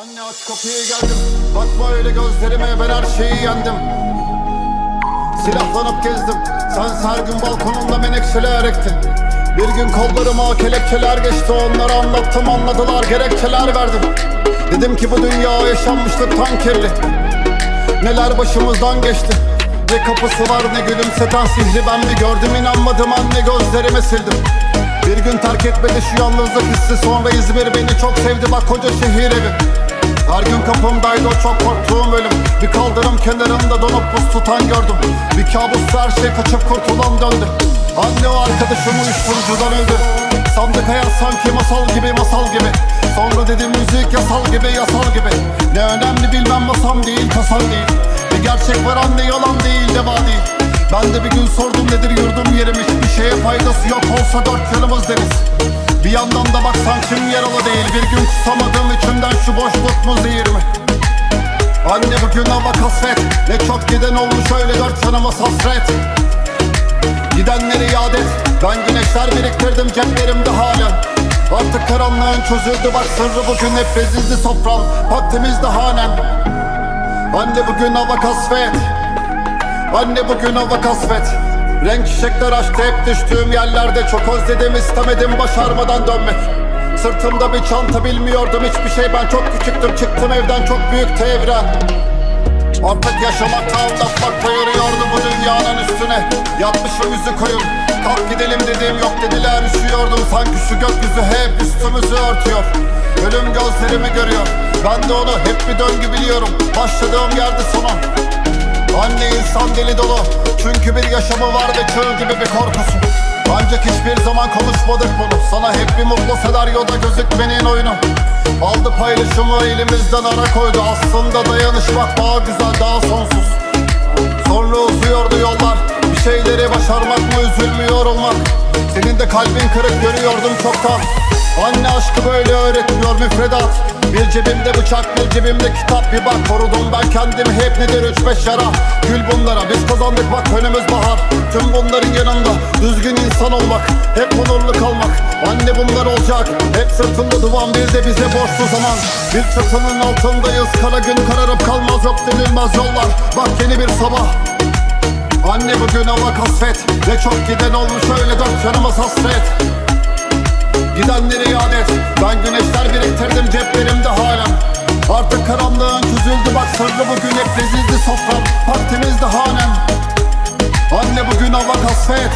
Anne aç kapıyı geldim. Bakma öyle gözlerime ben her şeyi yendim. Silahlanıp gezdim. Sen her gün balkonumda menekşeler ektin Bir gün kollarıma kelepçeler geçti. Onlara anlattım anladılar gerekçeler verdim. Dedim ki bu dünya yaşanmışlıktan kirli. Neler başımızdan geçti. Ne kapısı var ne gülümseten sihri Ben bir gördüm. İnanmadım anne gözlerimi sildim gün terk etmedi şu yalnızlık hissi. Sonra İzmir beni çok sevdi bak koca şehir evi. Her gün kapımdaydı o çok korktuğum ölüm Bir kaldırım kenarında donup buz tutan gördüm. Bir kabus her şey kaçıp kurtulan döndü. Anne o arkadaşım uyuşturucudan öldü. Sandık hayat sanki masal gibi masal gibi. Sonra dedim müzik yasal gibi yasal gibi. Ne önemli bilmem masam değil tasam değil. Bir gerçek var anne yalan değil deva değil. Ben de bir gün sordum nedir yurdum yerim Hiçbir faydası yok olsa dört yanımız deniz bir yandan da baksan kim yaralı değil Bir gün kusamadım içimden şu boşluk mu zehir mi? Anne bugün hava kasvet Ne çok giden olmuş öyle dört yanımız hasret Gidenleri iade et Ben güneşler biriktirdim ceplerimde halen. Artık karanlığın çözüldü bak sırrı bugün hep bezizdi sofram Bak temizdi hanem. Anne bugün hava kasvet Anne bugün hava kasvet Renk çiçekler açtı hep düştüğüm yerlerde Çok özledim istemedim başarmadan dönmek. Sırtımda bir çanta bilmiyordum hiçbir şey. Ben çok küçüktüm çıktım evden çok büyüktü evren Artık yaşamakta anlatmakta yürüyordu bu dünyanın üstüne. Yatmışım yüzü koyun. Kalk gidelim dediğim yok dediler üşüyordum. Sanki şu gökyüzü hep üstümüzü örtüyor. Ölüm gözlerimi görüyor. Ben de onu hep bir döngü biliyorum. Başladığım yerde sonum Anne insan deli dolu. Çünkü bir yaşamı var ve çığ gibi bir korkusu. Ancak hiçbir zaman konuşmadık bunu. Sana hep bir mutlu senaryoda gözükmenin oyunu. Aldı paylaşımı elimizden ara koydu. Aslında dayanışmak daha güzel daha sonsuz. Sonra uzuyordu yollar. Bir şeyleri başarmak mı üzülmüyor olmak? Senin de kalbin kırık görüyordum çoktan Anne aşkı böyle öğretmiyor müfredat. Bir cebimde bıçak bir cebimde kitap Bir bak korudum ben kendimi hep nedir üç beş yara? Gül bunlara biz kazandık bak önümüz bahar. Tüm bunların yanında düzgün insan olmak Hep onurlu kalmak. Anne bunlar olacak Hep sırtında duvan bir de bize borçlu zaman. Bir çatının altındayız kara gün kararıp kalmaz yok denilmez yollar. Bak yeni bir sabah. Anne bugün hava kasvet. Ne çok giden olmuş öyle dört yanımız hasret Gidenleri iade et Ben güneşler biriktirdim ceplerimde halen. Artık karanlığın çözüldü bak sırrı bugün hep lezizli sofram. Partimizde hanem. Anne bugün hava kasvet.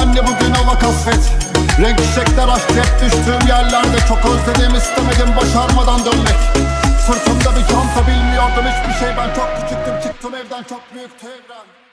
Anne bugün hava kasvet. Renk çiçekler açtı hep düştüğüm yerlerde. Çok özledim istemedim başarmadan dönmek. Sırtımda bir çanta bilmiyordum hiçbir şey. Ben çok küçüktüm çıktım evden. Çok büyüktü evren